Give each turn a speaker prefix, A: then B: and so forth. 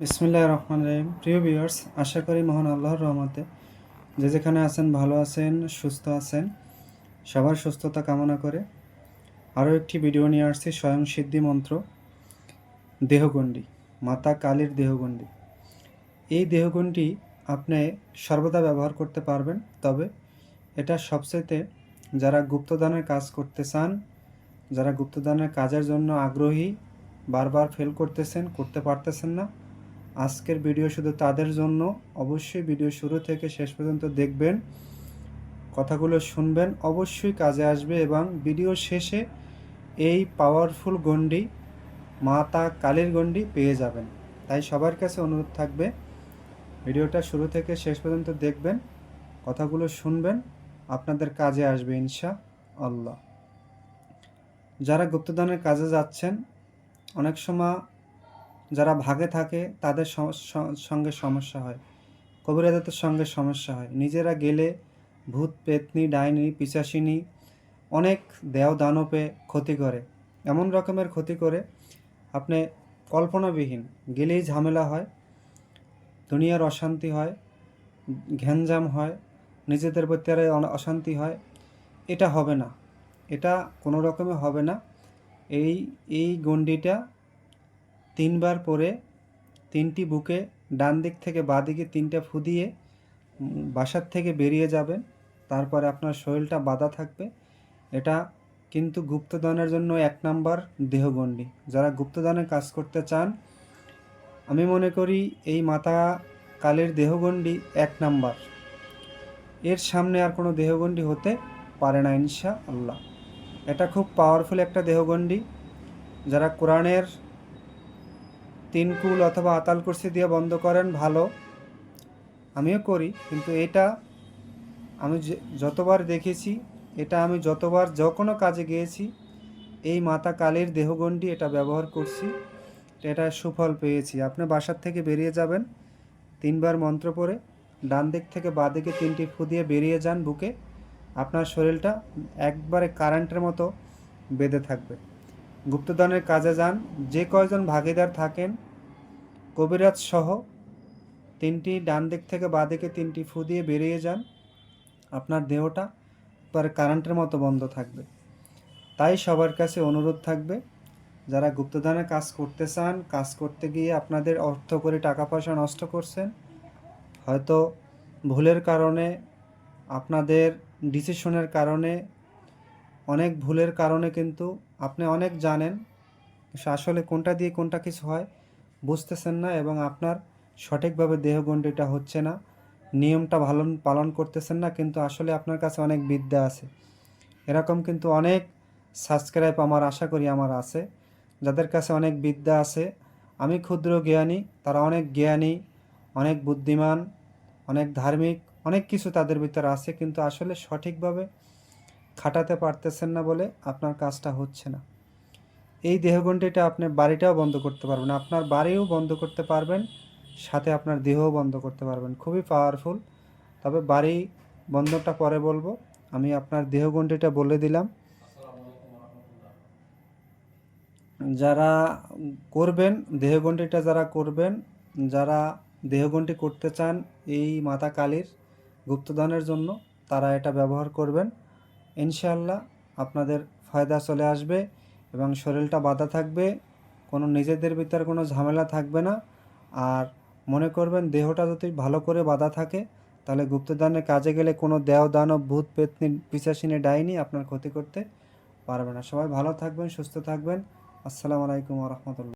A: বিসমিল্লাহ রহমান রহিম। প্রিয় ভিউয়ার্স, আশা করি মহান আল্লাহর রহমতে যে যেখানে আছেন, ভালো আছেন, সুস্থ আছেন, সবার সুস্থতা কামনা করে আরও একটি ভিডিও নিয়ে আসছি, স্বয়ং সিদ্ধি মন্ত্র দেহগণ্ডি মাতা কালীর দেহগণ্ডি এই দেহগণ্ডি আপনি সর্বদা ব্যবহার করতে পারবেন, তবে এটা সবচেয়ে যারা গুপ্তদানের কাজ করতে চান, যারা গুপ্তদানের কাজের জন্য আগ্রহী, বারবার ফেল করতেছেন, করতে পারতেছেন না আজকের ভিডিও শুধু তাদের জন্য, অবশ্যই ভিডিও শুরু থেকে শেষ পর্যন্ত দেখবেন, কথাগুলো শুনবেন, অবশ্যই কাজে আসবে এবং ভিডিও শেষে এই পাওয়ারফুল গণ্ডি, মাতা কালীর গণ্ডি পেয়ে যাবেন। তাই সবার কাছে অনুরোধ থাকবে, ভিডিওটা শুরু থেকে শেষ পর্যন্ত দেখবেন, কথাগুলো শুনবেন, আপনাদের কাজে আসবে ইনশা আল্লাহ যারা গুপ্তদানের কাজে যাচ্ছেন, অনেক সময় যারা ভাগে থাকে, তাদের সঙ্গে সমস্যা হয়। কবিরাজাতের সঙ্গে সমস্যা হয়। নিজেরা গেলে ভূত, পেতনি, ডাইনি, পিচাসিনী অনেক দেও দানবে ক্ষতি করে। এমন রকমের ক্ষতি করে আপনি কল্পনাবিহীন। গেলেই ঝামেলা হয়, দুনিয়ার অশান্তি হয় ঘ্যানজাম হয়, নিজেদের প্রতি আর অশান্তি হয়। এটা হবে না। এটা কোনো রকমে হবে না। এই এই গণ্ডিটা তিনবার পরে তিনটি বুকে ডান দিক থেকে বাঁ দিকে তিনটা ফু বাসার থেকে বেরিয়ে যাবেন। তারপরে আপনার শরীরটা বাঁধা থাকবে। এটা কিন্তু গুপ্তদানের জন্য এক নাম্বার দেহগণ্ডি। যারা গুপ্তদানে কাজ করতে চান, আমি মনে করি এই মাতা কালের দেহগণ্ডি এক নাম্বার। এর সামনে আর কোনো দেহগণ্ডি হতে পারে না ইনশা আল্লাহ এটা খুব পাওয়ারফুল একটা দেহগণ্ডি। যারা কোরআনের তিন কুল অথবা আতাল কুরসি দিয়ে বন্ধ করেন, ভালো। আমিও করি, কিন্তু এটা আমি যতবার দেখেছি, এটা আমি যতবার যে কোনো কাজে গিয়েছি, এই মাতা কালীর দেহগণ্ডি এটা ব্যবহার করছি, এটা সুফল পেয়েছি। আপনি বাসার থেকে বেরিয়ে যাবেন, তিনবার মন্ত্র পড়ে, ডান দিক থেকে বাঁ দিকে তিনটি ফু দিয়ে বেরিয়ে যান বুকে, আপনার শরীরটা একবারে কারেন্টের মতো বেঁধে থাকবে। গুপ্তদানের কাজে যান, যে কয়জন ভাগিদার থাকেন কবিরাজ সহ তিনটি ডান দিক থেকে বাঁ দিকে তিনটি ফু দিয়ে বেরিয়ে যান। আপনার দেহটা পরে কারেন্টের মতো বন্ধ থাকবে। তাই সবার কাছে অনুরোধ থাকবে, যারা গুপ্তদানের কাজ করতে চান, কাজ করতে গিয়ে আপনাদের অর্থ করে টাকা পয়সা নষ্ট করছেন, হয়তো ভুলের কারণে, আপনাদের ডিসিশনের কারণে, অনেক ভুলের কারণে কিন্তু আপনি অনেক জানেন, আসলে কোনটা দিয়ে কোনটা কিছু হয়। বুঝতেছেন না এবং আপনার সঠিকভাবে দেহগণ্ডিটা হচ্ছে না। নিয়মটা ভালো পালন করতেছেন না, কিন্তু আসলে আপনার কাছে অনেক বিদ্যা আছে। এরকম কিন্তু অনেক সাবস্ক্রাইব আমার আশা করি আমার আছে, যাদের কাছে অনেক বিদ্যা আছে। আমি ক্ষুদ্র জ্ঞানী, তারা অনেক জ্ঞানী, অনেক বুদ্ধিমান, অনেক ধার্মিক, অনেক কিছু তাদের ভিতরে আছে, কিন্তু আসলে সঠিকভাবে খাটাতে পারতেছেন না বলে আপনার কাজটা হচ্ছে না। এই দেহগণ্ডিটা আপনি বাড়িটাও বন্ধ করতে পারবেন, আপনার বাড়িও বন্ধ করতে পারবেন, সাথে আপনার দেহও বন্ধ করতে পারবেন। খুবই পাওয়ারফুল তবে বাড়ি বন্ধটা পরে বলব, আমি আপনার দেহগণ্ডিটা বলে দিলাম। যারা করবেন, দেহগণ্ডিটা যারা করবেন, যারা দেহগণ্ডি করতে চান এই মাতা কালীর গুপ্তদানের জন্য, তারা এটা ব্যবহার করবেন। ইনশাআল্লাহ আপনাদের ফায়দা চলে আসবে। এবং শরীরটা বাঁধা থাকবে, কোনো নিজেদের ভিতর কোনো ঝামেলা থাকবে না। আর মনে করবেন দেহটা যদি ভালো করে বাঁধা থাকে, তাহলে গুপ্তদানে কাজে গেলে কোনো দেও দানব, ভূত, পেতনি পিসাসিনে ডাইনি আপনার ক্ষতি করতে পারবে না। সবাই ভালো থাকবেন, সুস্থ থাকবেন। আসসালামু আলাইকুম রহমতুল্লাহ।